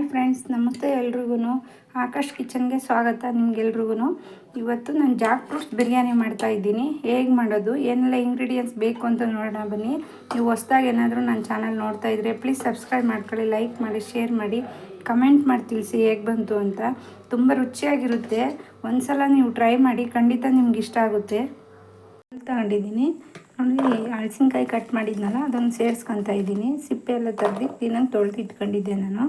Hi friends, ನಮಸ್ತೆ ಎಲ್ರಿಗೂ. ಆಕಾಶ್ ಕಿಚನ್ಗೆ ಸ್ವಾಗತ ನಿಮ್ಗೆಲ್ರಿಗೂ. ಇವತ್ತು ನಾನು ಜಾಕ್ ಫ್ರೂಟ್ಸ್ ಬಿರಿಯಾನಿ ಮಾಡ್ತಾ ಇದ್ದೀನಿ. ಹೇಗೆ ಮಾಡೋದು, ಏನೆಲ್ಲ ಇಂಗ್ರೀಡಿಯೆಂಟ್ಸ್ ಬೇಕು ಅಂತ ನೋಡೋಣ ಬನ್ನಿ. ನೀವು ಹೊಸ್ದಾಗಿ ಏನಾದರೂ ನನ್ನ ಚಾನಲ್ ನೋಡ್ತಾ ಇದ್ರೆ ಪ್ಲೀಸ್ ಸಬ್ಸ್ಕ್ರೈಬ್ ಮಾಡ್ಕೊಳ್ಳಿ ಲೈಕ್ ಮಾಡಿ ಶೇರ್ ಮಾಡಿ ಕಮೆಂಟ್ ಮಾಡಿ ತಿಳಿಸಿ ಹೇಗೆ ಬಂತು ಅಂತ. ತುಂಬ ರುಚಿಯಾಗಿರುತ್ತೆ. ಒಂದು ಸಲ ನೀವು ಟ್ರೈ ಮಾಡಿ ಖಂಡಿತ ನಿಮ್ಗೆ ಇಷ್ಟ ಆಗುತ್ತೆ. ತಗೊಂಡಿದ್ದೀನಿ. ನೋಡಿ ಹಳಸಿನ್ಕಾಯಿ ಕಟ್ ಮಾಡಿದ್ನಲ್ಲ, ಅದನ್ನು ಸೇರಿಸ್ಕೊತಾ ಇದ್ದೀನಿ. ಸಿಪ್ಪೆ ಎಲ್ಲ ತೆಗ್ದು ಕ್ಲೀನಾಗಿ ತೊಳೆದು ಇಟ್ಕೊಂಡಿದ್ದೆ ನಾನು.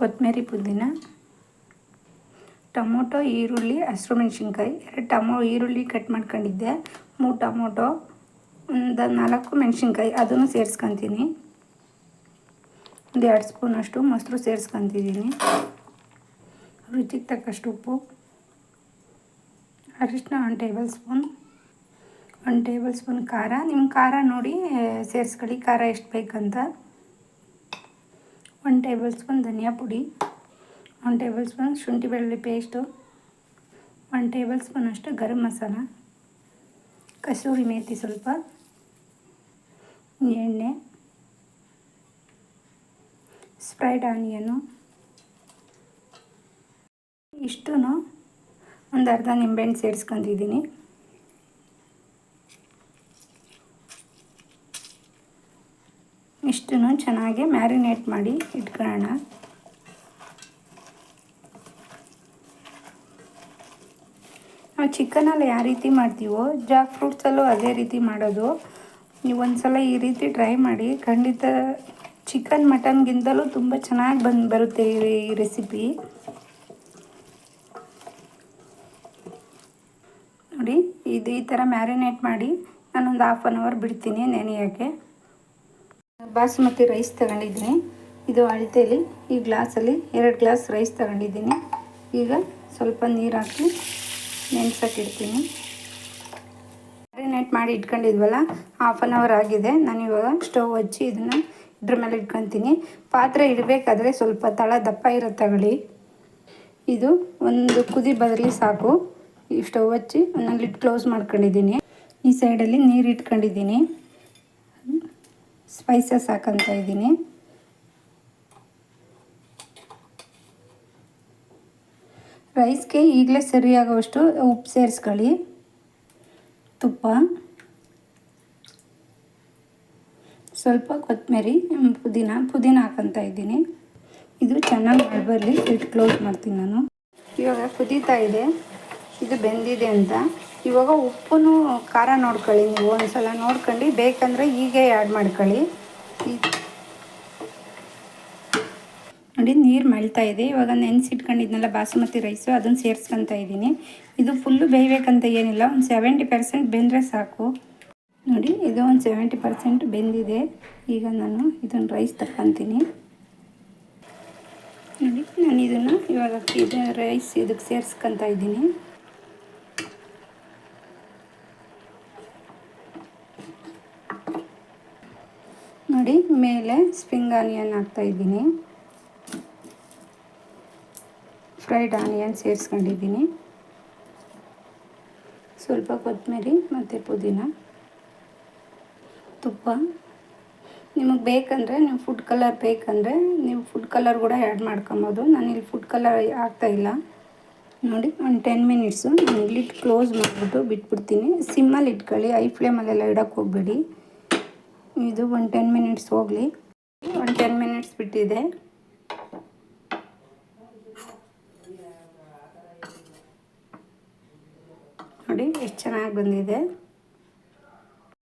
ಕೊತ್ತಂಬರಿ ಪುದೀನ, ಟೊಮೊಟೊ, ಈರುಳ್ಳಿ, ಹಸಿರು ಮೆಣಸಿನ್ಕಾಯಿ. ಎರಡು ಟಮೊ, ಈರುಳ್ಳಿ ಕಟ್ ಮಾಡ್ಕೊಂಡಿದ್ದೆ. ಮೂರು ಟೊಮೊಟೊ, ಒಂದು ನಾಲ್ಕು ಮೆಣಸಿನ್ಕಾಯಿ. ಅದನ್ನು ಸೇರಿಸ್ಕೊತೀನಿ. ಒಂದು ಎರಡು ಸ್ಪೂನಷ್ಟು ಮೊಸರು ಸೇರಿಸ್ಕೊತಿದ್ದೀನಿ. ರುಚಿಗೆ ತಕ್ಕಷ್ಟು ಉಪ್ಪು. ಅರಿಶಿನ one tablespoon. One tablespoon ಖಾರ. ನಿಮ್ಮ ಖಾರ ನೋಡಿ, ಸೇರಿಸ್ಕೊಳ್ಳಿ. ಖಾರ ಎಷ್ಟು ಬೇಕಂತ. ಒನ್ ಟೇಬಲ್ ಸ್ಪೂನ್ ಧನಿಯಾ ಪುಡಿ ಒನ್ ಟೇಬಲ್ ಸ್ಪೂನ್ ಶುಂಠಿ ಬೆಳ್ಳುಳ್ಳಿ ಪೇಸ್ಟು ಒನ್ ಟೇಬಲ್ ಸ್ಪೂನ್ ಅಷ್ಟು ಗರಂ ಮಸಾಲ, ಕಸೂರಿ ಮೇಥಿ ಸ್ವಲ್ಪ, ಎಣ್ಣೆ, ಸ್ಪ್ರೈಡ್ ಆನಿಯನು ಇಷ್ಟೂ ಒಂದು ಅರ್ಧ ನಿಂಬೆಹಣ್ಣು ಸೇರಿಸ್ಕೊತಿದ್ದೀನಿ ಇಷ್ಟನ್ನು ಚೆನ್ನಾಗಿ ಮ್ಯಾರಿನೇಟ್ ಮಾಡಿ ಇಟ್ಕೊಳ್ಳೋಣ. ನಾವು ಚಿಕನಲ್ಲಿ ಯಾವ ರೀತಿ ಮಾಡ್ತೀವೋ, ಜಾಕ್ ಫ್ರೂಟ್ಸಲ್ಲೂ ಅದೇ ರೀತಿ ಮಾಡೋದು. ನೀವು ಒಂದು ಸಲ ಈ ರೀತಿ ಟ್ರೈ ಮಾಡಿ, ಖಂಡಿತ ಚಿಕನ್ ಮಟನ್ಗಿಂತಲೂ ತುಂಬ ಚೆನ್ನಾಗಿ ಬಂದು ಬರುತ್ತೆ ಈ ರೆಸಿಪಿ. ನೋಡಿ, ಇದು ಈ ಥರ ಮ್ಯಾರಿನೇಟ್ ಮಾಡಿ ನಾನೊಂದು ಹಾಫ್ ಆನ್ ಅವರ್ ಬಿಡ್ತೀನಿ ನೆನೆಯೋಕ್ಕೆ. ಬಾಸುಮತಿ ರೈಸ್ ತಗೊಂಡಿದ್ದೀನಿ. ಇದು ಅಳತೆಯಲ್ಲಿ ಈ ಗ್ಲಾಸಲ್ಲಿ ಎರಡು ಗ್ಲಾಸ್ ರೈಸ್ ತಗೊಂಡಿದ್ದೀನಿ. ಈಗ ಸ್ವಲ್ಪ ನೀರು ಹಾಕಿ ನೆನೆಸೋಕ್ಕಿಡ್ತೀನಿ ಮ್ಯಾರಿನೇಟ್ ಮಾಡಿ ಇಟ್ಕೊಂಡಿದ್ವಲ್ಲ ಹಾಫ್ ಆನ್ ಅವರ್ ಆಗಿದೆ. ನಾನು ಇವಾಗ ಸ್ಟವ್ ಹಚ್ಚಿ ಇದನ್ನು ಇದ್ರ ಮೇಲೆ ಇಟ್ಕೊತೀನಿ. ಪಾತ್ರೆ ಇಡಬೇಕಾದ್ರೆ ಸ್ವಲ್ಪ ತಳ ದಪ್ಪ ಇರೋ ತಗೊಳ್ಳಿ. ಇದು ಒಂದು ಕುದಿ ಬದಲಿ ಸಾಕು. ಈ ಸ್ಟವ್ ಹಚ್ಚಿ ನಾನು ಲಿಡ್ ಕ್ಲೋಸ್ ಮಾಡ್ಕೊಂಡಿದ್ದೀನಿ. ಈ ಸೈಡಲ್ಲಿ ನೀರು ಇಟ್ಕೊಂಡಿದ್ದೀನಿ. ಸ್ಪೈಸಸ್ ಹಾಕಂತ ಇದ್ದೀನಿ. ರೈಸ್ಗೆ ಈಗಲೇ ಸರಿಯಾಗುವಷ್ಟು ಉಪ್ಪು ಸೇರಿಸ್ಕೊಳ್ಳಿ. ತುಪ್ಪ. ಸ್ವಲ್ಪ ಕೊತ್ತಂಬರಿ, ಪುದೀನ ಪುದೀನ ಹಾಕಂತ ಇದ್ದೀನಿ. ಇದು ಚೆನ್ನಾಗಿ ಮಾಡಬರಲಿ ಇಟ್ಟು ಕ್ಲೋಸ್ ಮಾಡ್ತೀನಿ ನಾನು. ಇವಾಗ ಕುದೀತಾ ಇದೆ. ಇದು ಬೆಂದಿದೆ ಅಂತ. ಇವಾಗ ಉಪ್ಪು ಖಾರ ನೋಡ್ಕೊಳ್ಳಿ ನೀವು ಒಂದ್ಸಲ ನೋಡ್ಕೊಂಡು, ಬೇಕಂದರೆ ಹೀಗೆ ಆ್ಯಡ್ ಮಾಡ್ಕೊಳ್ಳಿ. ನೋಡಿ ನೀರು ಮಳ್ತಾ ಇದೆ. ಇವಾಗ ನೆನೆಸಿಟ್ಕೊಂಡಿದ್ನಲ್ಲ ಬಾಸುಮತಿ ರೈಸು ಅದನ್ನು ಸೇರಿಸ್ಕೊತಾ ಇದ್ದೀನಿ. ಇದು ಫುಲ್ಲು ಬೇಯಬೇಕಂತ ಏನಿಲ್ಲ, ಒಂದು ಸೆವೆಂಟಿ ಪರ್ಸೆಂಟ್ ಬೆಂದರೆ ಸಾಕು. ನೋಡಿ, ಇದು ಒಂದು ಸೆವೆಂಟಿ ಪರ್ಸೆಂಟ್ ಬೆಂದಿದೆ. ಈಗ ನಾನು ಇದನ್ನು ರೈಸ್ ತಗೊತೀನಿ ನೋಡಿ ನಾನು ಇದನ್ನು ಇವಾಗ ಇದು ರೈಸ್ ಇದಕ್ಕೆ ಸೇರಿಸ್ಕೊತಾ ಇದ್ದೀನಿ. ನೋಡಿ, ಮೇಲೆ ಸ್ಪ್ರಿಂಗ್ ಆನಿಯನ್ ಹಾಕ್ತಾಯಿದ್ದೀನಿ ಫ್ರೈಡ್ ಆನಿಯನ್ ಸೇರಿಸ್ಕೊಂಡಿದ್ದೀನಿ. ಸ್ವಲ್ಪ ಕೊತ್ತಂಬರಿ ಮತ್ತು ಪುದೀನ. ತುಪ್ಪ. ನಿಮಗೆ ಬೇಕಂದರೆ ನೀವು ಫುಡ್ ಕಲರ್ ಬೇಕಂದರೆ, ನೀವು ಫುಡ್ ಕಲರ್ ಕೂಡ ಆ್ಯಡ್ ಮಾಡ್ಕೊಬೋದು. ನಾನಿಲ್ಲಿ ಫುಡ್ ಕಲರ್ ಆಗ್ತಾಯಿಲ್ಲ ನೋಡಿ, ಒಂದು ಟೆನ್ ಮಿನಿಟ್ಸು ನಾನು ಇಲ್ಲಿ ಕ್ಲೋಸ್ ಮಾಡಿಬಿಟ್ಟು ಬಿಟ್ಬಿಡ್ತೀನಿ. ಸಿಮ್ಮಲ್ಲಿ ಇಟ್ಕೊಳ್ಳಿ ಐ ಫ್ಲೇಮಲ್ಲೆಲ್ಲ ಇಡೋಕ್ಕೆ ಹೋಗಬೇಡಿ. ಇದು ಒಂದು ಟೆನ್ ಮಿನಿಟ್ಸ್ ಹೋಗಲಿ. ಒನ್ ಟೆನ್ ಮಿನಿಟ್ಸ್ ಬಿಟ್ಟಿದೆ. ನೋಡಿ ಎಷ್ಟು ಚೆನ್ನಾಗಿ ಬಂದಿದೆ.